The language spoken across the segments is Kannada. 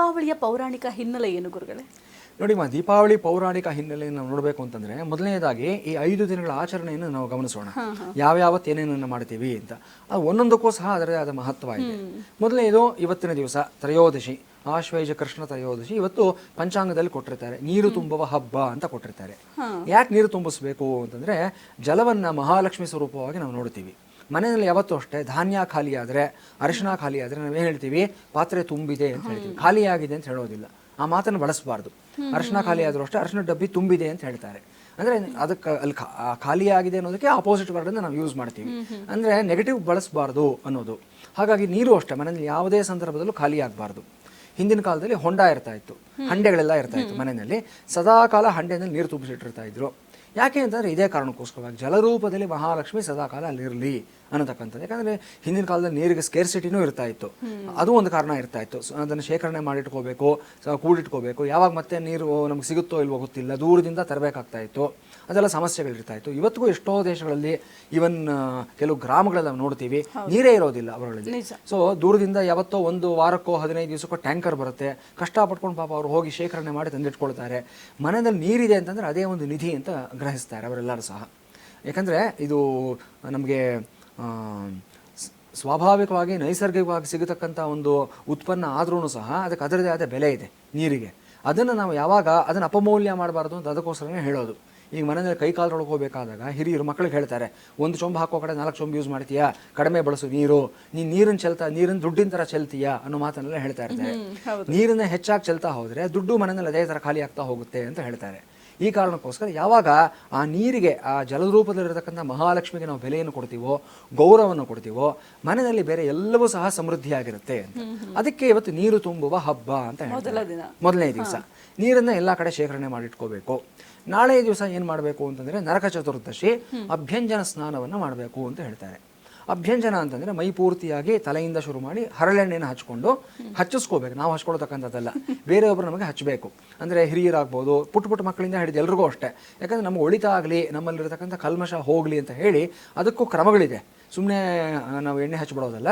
ದೀಪಾವಳಿಯ ಪೌರಾಣಿಕ ಹಿನ್ನೆಲೆ ಏನು ಗುರುಗಳೇ? ನೋಡಿ ಮಾ ದೀಪಾವಳಿ ಪೌರಾಣಿಕ ಹಿನ್ನೆಲೆಯನ್ನು ನಾವು ನೋಡಬೇಕು ಅಂತಂದ್ರೆ ಮೊದಲನೇದಾಗಿ ಈ ಐದು ದಿನಗಳ ಆಚರಣೆಯನ್ನು ನಾವು ಗಮನಿಸೋಣ. ಯಾವ್ಯಾವತ್ತು ಏನೇನನ್ನು ಮಾಡ್ತೀವಿ ಅಂತ. ಅದು ಒಂದೊಂದಕ್ಕೂ ಸಹ ಅದರದೇ ಆದ ಮಹತ್ವ ಇದೆ. ಮೊದಲನೇದು ಇವತ್ತಿನ ದಿವಸ ತ್ರಯೋದಶಿ. ಆಶ್ವೈಜ ಕೃಷ್ಣ ತ್ರಯೋದಶಿ ಇವತ್ತು ಪಂಚಾಂಗದಲ್ಲಿ ಕೊಟ್ಟಿರ್ತಾರೆ. ನೀರು ತುಂಬುವ ಹಬ್ಬ ಅಂತ ಕೊಟ್ಟಿರ್ತಾರೆ. ಯಾಕೆ ನೀರು ತುಂಬಿಸಬೇಕು ಅಂತಂದ್ರೆ ಜಲವನ್ನ ಮಹಾಲಕ್ಷ್ಮಿ ಸ್ವರೂಪವಾಗಿ ನಾವು ನೋಡ್ತೀವಿ. ಮನೆಯಲ್ಲಿ ಯಾವತ್ತೂ ಅಷ್ಟೇ, ಧಾನ್ಯ ಖಾಲಿ ಆದರೆ, ಅರಿಶಿನ ಖಾಲಿ ಆದರೆ ನಾವೇನು ಹೇಳ್ತೀವಿ? ಪಾತ್ರೆ ತುಂಬಿದೆ ಅಂತ ಹೇಳ್ತೀವಿ. ಖಾಲಿ ಆಗಿದೆ ಅಂತ ಹೇಳೋದಿಲ್ಲ. ಆ ಮಾತನ್ನು ಬಳಸಬಾರ್ದು. ಅರಿಶಿನ ಖಾಲಿ ಆದರೂ ಅಷ್ಟೇ, ಅರಿಶಿನ ಡಬ್ಬಿ ತುಂಬಿದೆ ಅಂತ ಹೇಳ್ತಾರೆ. ಅಂದರೆ ಅದಕ್ಕೆ ಅಲ್ಲಿ ಖಾಲಿಯಾಗಿದೆ ಅನ್ನೋದಕ್ಕೆ ಆಪೋಸಿಟ್ ವರ್ಡನ್ನು ನಾವು ಯೂಸ್ ಮಾಡ್ತೀವಿ. ಅಂದರೆ ನೆಗೆಟಿವ್ ಬಳಸಬಾರ್ದು ಅನ್ನೋದು. ಹಾಗಾಗಿ ನೀರು ಅಷ್ಟೇ, ಮನೆಯಲ್ಲಿ ಯಾವುದೇ ಸಂದರ್ಭದಲ್ಲೂ ಖಾಲಿ ಆಗಬಾರ್ದು. ಹಿಂದಿನ ಕಾಲದಲ್ಲಿ ಹೊಂಡ ಇರ್ತಾ ಇತ್ತು. ಹಂಡೆಗಳೆಲ್ಲ ಇರ್ತಾ ಇತ್ತು ಮನೆಯಲ್ಲಿ. ಸದಾ ಕಾಲ ಹಂಡೆನಲ್ಲಿ ನೀರು ತುಂಬಿಸಿಟ್ಟಿರ್ತಾ ಇದ್ರು. ಯಾಕೆ ಅಂತಂದ್ರೆ ಇದೇ ಕಾರಣಕ್ಕೋಸ್ಕರವಾಗಿ ಜಲರೂಪದಲ್ಲಿ ಮಹಾಲಕ್ಷ್ಮಿ ಸದಾಕಾಲ ಅಲ್ಲಿರಲಿ. ಅನ್ನತಕ್ಕಂಥದ್ದು. ಯಾಕಂದರೆ ಹಿಂದಿನ ಕಾಲದಲ್ಲಿ ನೀರಿಗೆ ಸ್ಕೇರ್ಸಿಟಿನೂ ಇರ್ತಾ ಇತ್ತು. ಅದು ಒಂದು ಕಾರಣ ಇರ್ತಾ ಇತ್ತು. ಅದನ್ನು ಶೇಖರಣೆ ಮಾಡಿಟ್ಕೋಬೇಕು ಇಟ್ಕೋಬೇಕು ಕೂಡಿಟ್ಕೋಬೇಕು. ಯಾವಾಗ ಮತ್ತೆ ನೀರು ನಮ್ಗೆ ಸಿಗುತ್ತೋ ಇಲ್ವೋ ಗೊತ್ತಿಲ್ಲ. ದೂರದಿಂದ ತರಬೇಕಾಗ್ತಾ ಇತ್ತು. ಅದೆಲ್ಲ ಸಮಸ್ಯೆಗಳಿರ್ತಾ ಇತ್ತು. ಇವತ್ತಿಗೂ ಎಷ್ಟೋ ದೇಶಗಳಲ್ಲಿ ಈವನ್ ಕೆಲವು ಗ್ರಾಮಗಳಲ್ಲಿ ನಾವು ನೋಡ್ತೀವಿ ನೀರೇ ಇರೋದಿಲ್ಲ ಅವರಲ್ಲಿ. ಸೊ ದೂರದಿಂದ ಯಾವತ್ತೋ ಒಂದು ವಾರಕ್ಕೋ ಹದಿನೈದು ದಿವಸಕ್ಕೋ ಟ್ಯಾಂಕರ್ ಬರುತ್ತೆ. ಕಷ್ಟಪಟ್ಕೊಂಡು ಪಾಪ ಅವರು ಹೋಗಿ ಶೇಖರಣೆ ಮಾಡಿ ತಂದಿಟ್ಕೊಳ್ತಾರೆ. ಮನೆಯಲ್ಲಿ ನೀರಿದೆ ಅಂತಂದ್ರೆ ಅದೇ ಒಂದು ನಿಧಿ ಅಂತ ಗ್ರಹಿಸ್ತಾರೆ ಅವರೆಲ್ಲರೂ ಸಹ. ಯಾಕಂದ್ರೆ ಇದು ನಮಗೆ ಸ್ವಾಭಾವಿಕವಾಗಿ ನೈಸರ್ಗಿಕವಾಗಿ ಸಿಗತಕ್ಕಂಥ ಒಂದು ಉತ್ಪನ್ನ ಆದ್ರೂ ಸಹ ಅದಕ್ಕೆ ಅದರದೇ ಆದ ಬೆಲೆ ಇದೆ ನೀರಿಗೆ. ಅದನ್ನು ನಾವು ಯಾವಾಗ ಅದನ್ನು ಅಪಮೌಲ್ಯ ಮಾಡಬಾರ್ದು ಅಂತ ಅದಕ್ಕೋಸ್ಕರನೇ ಹೇಳೋದು. ಈಗ ಮನೆಯಲ್ಲಿ ಕೈ ಕಾಲರೊಳಗೆ ಹೋಗಬೇಕಾದಾಗ ಹಿರಿಯರು ಮಕ್ಕಳಿಗೆ ಹೇಳ್ತಾರೆ ಒಂದು ಚೊಂಬು ಹಾಕೋ ಕಡೆ ನಾಲ್ಕು ಚೊಂಬು ಯೂಸ್ ಮಾಡ್ತೀಯಾ? ಕಡಿಮೆ ಬಳಸು ನೀರು. ನೀನು ನೀರನ್ನು ಚೆಲ್ತಾ ನೀರನ್ನು ದುಡ್ಡಿನ ಥರ ಚೆಲ್ತೀಯಾ? ಅನ್ನೋ ಮಾತನ್ನೆಲ್ಲ ಹೇಳ್ತಾ ಇರ್ತಾರೆ. ನೀರನ್ನ ಹೆಚ್ಚಾಗಿ ಚೆಲ್ತಾ ಹೋದರೆ ದುಡ್ಡು ಮನೆಯಲ್ಲಿ ಅದೇ ಥರ ಖಾಲಿ ಆಗ್ತಾ ಹೋಗುತ್ತೆ ಅಂತ ಹೇಳ್ತಾರೆ. ಈ ಕಾರಣಕ್ಕೋಸ್ಕರ ಯಾವಾಗ ಆ ನೀರಿಗೆ ಆ ಜಲರೂಪದಲ್ಲಿರತಕ್ಕಂಥ ಮಹಾಲಕ್ಷ್ಮಿಗೆ ನಾವು ಬೆಲೆಯನ್ನು ಕೊಡ್ತೀವೋ ಗೌರವವನ್ನು ಕೊಡ್ತೀವೋ ಮನೆಯಲ್ಲಿ ಬೇರೆ ಎಲ್ಲವೂ ಸಹ ಸಮೃದ್ಧಿಯಾಗಿರುತ್ತೆ ಅಂತ. ಅದಕ್ಕೆ ಇವತ್ತು ನೀರು ತುಂಬುವ ಹಬ್ಬ ಅಂತ ಹೇಳ್ತಾರೆ. ಮೊದಲನೇ ದಿವಸ. ನೀರನ್ನ ಎಲ್ಲ ಕಡೆ ಶೇಖರಣೆ ಮಾಡಿಟ್ಕೋಬೇಕು. ನಾಳೆ ದಿವಸ ಏನು ಮಾಡಬೇಕು ಅಂತಂದ್ರೆ ನರಕ ಚತುರ್ದಶಿ ಅಭ್ಯಂಜನ ಸ್ನಾನವನ್ನು ಮಾಡಬೇಕು ಅಂತ ಹೇಳ್ತಾರೆ. ಅಭ್ಯಂಜನ ಅಂತಂದ್ರೆ ಮೈ ಪೂರ್ತಿಯಾಗಿ ತಲೆಯಿಂದ ಶುರು ಮಾಡಿ ಹರಳೆಣ್ಣೆನ ಹಚ್ಕೊಂಡು ಹಚ್ಚಿಸ್ಕೋಬೇಕು. ನಾವು ಹಚ್ಕೊಳ್ತಕ್ಕಂಥದ್ದಲ್ಲ ಬೇರೆಯೊಬ್ಬರು ನಮಗೆ ಹಚ್ಚಬೇಕು ಅಂದ್ರೆ ಹಿರಿಯರಾಗ್ಬೋದು, ಪುಟ್ಟ ಪುಟ್ಟ ಮಕ್ಕಳಿಂದ ಹಿಡಿದು ಎಲ್ರಿಗೂ ಅಷ್ಟೇ. ಯಾಕಂದ್ರೆ ನಮ್ಗೆ ಒಳಿತಾಗಲಿ, ನಮ್ಮಲ್ಲಿರತಕ್ಕಂಥ ಕಲ್ಮಶ ಹೋಗಲಿ ಅಂತ ಹೇಳಿ ಅದಕ್ಕೂ ಕ್ರಮಗಳಿದೆ. ಸುಮ್ಮನೆ ನಾವು ಎಣ್ಣೆ ಹಚ್ಬಿಡೋದಲ್ಲ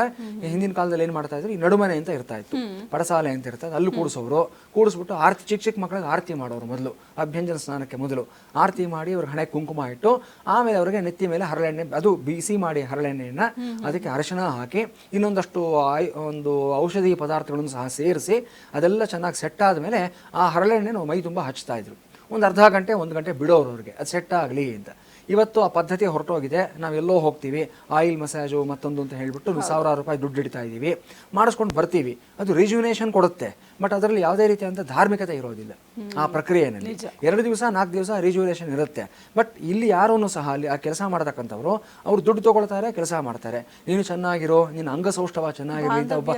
ಹಿಂದಿನ ಕಾಲದಲ್ಲಿ ಏನು ಮಾಡ್ತಾ ಇದ್ರು? ಈ ನಡುಮನೆ ಅಂತ ಇರ್ತಾ ಇತ್ತು. ಪಡಸಾಲೆ ಅಂತ ಇರ್ತದೆ. ಅಲ್ಲಿ ಕೂಡಿಸೋರು ಕೂಡಿಸ್ಬಿಟ್ಟು ಆರತಿ ಚಿಕ್ಕ ಚಿಕ್ಕ ಮಕ್ಕಳಿಗೆ ಆರತಿ ಮಾಡೋರು ಮೊದಲು. ಅಭ್ಯಂಜನ ಸ್ನಾನಕ್ಕೆ ಮೊದಲು. ಆರತಿ ಮಾಡಿ ಅವ್ರಿಗೆ ಹಣೆ ಕುಂಕುಮ ಇಟ್ಟು ಆಮೇಲೆ ಅವರಿಗೆ ನೆತ್ತಿ ಮೇಲೆ ಹರಳೆಣ್ಣೆ ಅದು ಬಿಸಿ ಮಾಡಿ ಹರಳೆಣ್ಣೆಯನ್ನು ಅದಕ್ಕೆ ಅರಶಿನ ಹಾಕಿ ಇನ್ನೊಂದಷ್ಟು ಆಯ್ ಒಂದು ಔಷಧಿ ಪದಾರ್ಥಗಳನ್ನು ಸಹ ಸೇರಿಸಿ ಅದೆಲ್ಲ ಚೆನ್ನಾಗಿ ಸೆಟ್ ಆದಮೇಲೆ ಆ ಹರಳೆಣ್ಣೆ ನಾವು ಮೈ ತುಂಬ ಹಚ್ತಾ ಇದ್ರು. ಒಂದು ಅರ್ಧ ಗಂಟೆ ಒಂದು ಗಂಟೆ ಬಿಡೋರು ಅವ್ರಿಗೆ. ಅದು ಸೆಟ್ ಆಗಲಿ ಅಂತ. ಇವತ್ತು ಆ ಪದ್ಧತಿ ಹೊರಟೋಗಿದೆ. ನಾವೆಲ್ಲೋ ಹೋಗ್ತೀವಿ. ಆಯಿಲ್ ಮಸಾಜು ಮತ್ತೊಂದು ಅಂತ ಹೇಳಿಬಿಟ್ಟು ಸಾವಿರಾರು ರೂಪಾಯಿ ದುಡ್ಡು ಇಡ್ತಾ ಇದ್ದೀವಿ ಮಾಡಿಸ್ಕೊಂಡು ಬರ್ತೀವಿ. ಅದು ರಿಜ್ಯುನೇಷನ್ ಕೊಡುತ್ತೆ. ಬಟ್ ಅದರಲ್ಲಿ ಯಾವುದೇ ರೀತಿಯಾದಂಥ ಧಾರ್ಮಿಕತೆ ಇರೋದಿಲ್ಲ. ಆ ಪ್ರಕ್ರಿಯೆನಲ್ಲಿ ಎರಡು ದಿವಸ ನಾಲ್ಕು ದಿವಸ ರಿಜ್ಯುನೇಷನ್ ಇರುತ್ತೆ. ಬಟ್ ಇಲ್ಲಿ ಯಾರೂ ಸಹ ಅಲ್ಲಿ ಆ ಕೆಲಸ ಮಾಡತಕ್ಕಂಥವ್ರು ಅವ್ರು ದುಡ್ಡು ತಗೊಳ್ತಾರೆ ಕೆಲಸ ಮಾಡ್ತಾರೆ. ನೀನು ಚೆನ್ನಾಗಿರೋ ನಿನ್ನ ಅಂಗಸೌಷ್ಠವ ಚೆನ್ನಾಗಿರಲಿ ಅಂತ ಒಬ್ಬ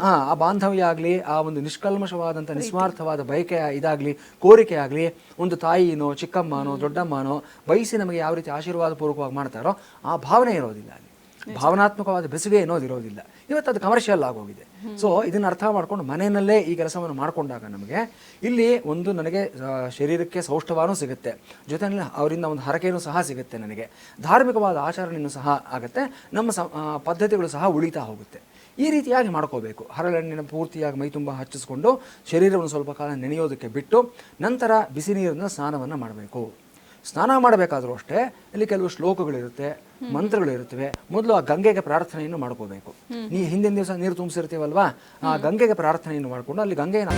ಆ, ಆ ಬಾಂಧವ್ಯ ಆಗಲಿ ಆ ಒಂದು ನಿಷ್ಕಲ್ಮಶವಾದಂಥ ನಿಸ್ವಾರ್ಥವಾದ ಬಯಕೆ ಇದಾಗಲಿ ಕೋರಿಕೆ ಆಗಲಿ ಒಂದು ತಾಯಿನೋ ಚಿಕ್ಕಮ್ಮನೋ ದೊಡ್ಡಮ್ಮನೋ ಬಯಸಿ ನಮಗೆ ಯಾವ ರೀತಿ ಆಶೀರ್ವಾದ ಪೂರ್ವಕವಾಗಿ ಮಾಡ್ತಾರೋ ಆ ಭಾವನೆ ಇರೋದಿಲ್ಲ ಅಲ್ಲಿ. ಭಾವನಾತ್ಮಕವಾದ ಬೆಸುಗೆ ಅನ್ನೋದು ಇರೋದಿಲ್ಲ. ಇವತ್ತು ಅದು ಕಮರ್ಷಿಯಲ್ ಆಗೋಗಿದೆ. ಸೊ ಇದನ್ನು ಅರ್ಥ ಮಾಡ್ಕೊಂಡು ಮನೆಯಲ್ಲೇ ಈ ಕೆಲಸವನ್ನು ಮಾಡಿಕೊಂಡಾಗ ನಮಗೆ ಇಲ್ಲಿ ಒಂದು ನನಗೆ ಶರೀರಕ್ಕೆ ಸೌಷ್ಠವಾನೂ ಸಿಗುತ್ತೆ. ಜೊತೆಯಲ್ಲಿ ಅವರಿಂದ ಒಂದು ಹರಕೆಯೂ ಸಹ ಸಿಗುತ್ತೆ ನನಗೆ. ಧಾರ್ಮಿಕವಾದ ಆಚರಣೆಯೂ ಸಹ ಆಗುತ್ತೆ. ನಮ್ಮ ಸ ಪದ್ಧತಿಗಳು ಸಹ ಉಳಿತಾ ಹೋಗುತ್ತೆ. ಈ ರೀತಿಯಾಗಿ ಮಾಡ್ಕೋಬೇಕು. ಹರಳೆಣ್ಣೆನ ಪೂರ್ತಿಯಾಗಿ ಮೈ ತುಂಬ ಹಚ್ಚಿಸ್ಕೊಂಡು ಶರೀರವನ್ನು ಸ್ವಲ್ಪ ಕಾಲ ನೆನೆಯೋದಕ್ಕೆ ಬಿಟ್ಟು ನಂತರ ಬಿಸಿ ನೀರಿನ ಸ್ನಾನವನ್ನು ಮಾಡಬೇಕು. ಸ್ನಾನ ಮಾಡಬೇಕಾದ್ರೂ ಅಷ್ಟೇ ಇಲ್ಲಿ ಕೆಲವು ಶ್ಲೋಕಗಳಿರುತ್ತೆ ಮಂತ್ರಗಳಿರುತ್ತವೆ. ಮೊದಲು ಆ ಗಂಗೆಗೆ ಪ್ರಾರ್ಥನೆಯನ್ನು ಮಾಡ್ಕೋಬೇಕು. ನೀ ಹಿಂದಿನ ದಿವಸ ನೀರು ತುಂಬಿಸಿರ್ತೀವಲ್ವಾ? ಆ ಗಂಗೆಗೆ ಪ್ರಾರ್ಥನೆಯನ್ನು ಮಾಡಿಕೊಂಡು ಅಲ್ಲಿ ಗಂಗೆಯನ್ನು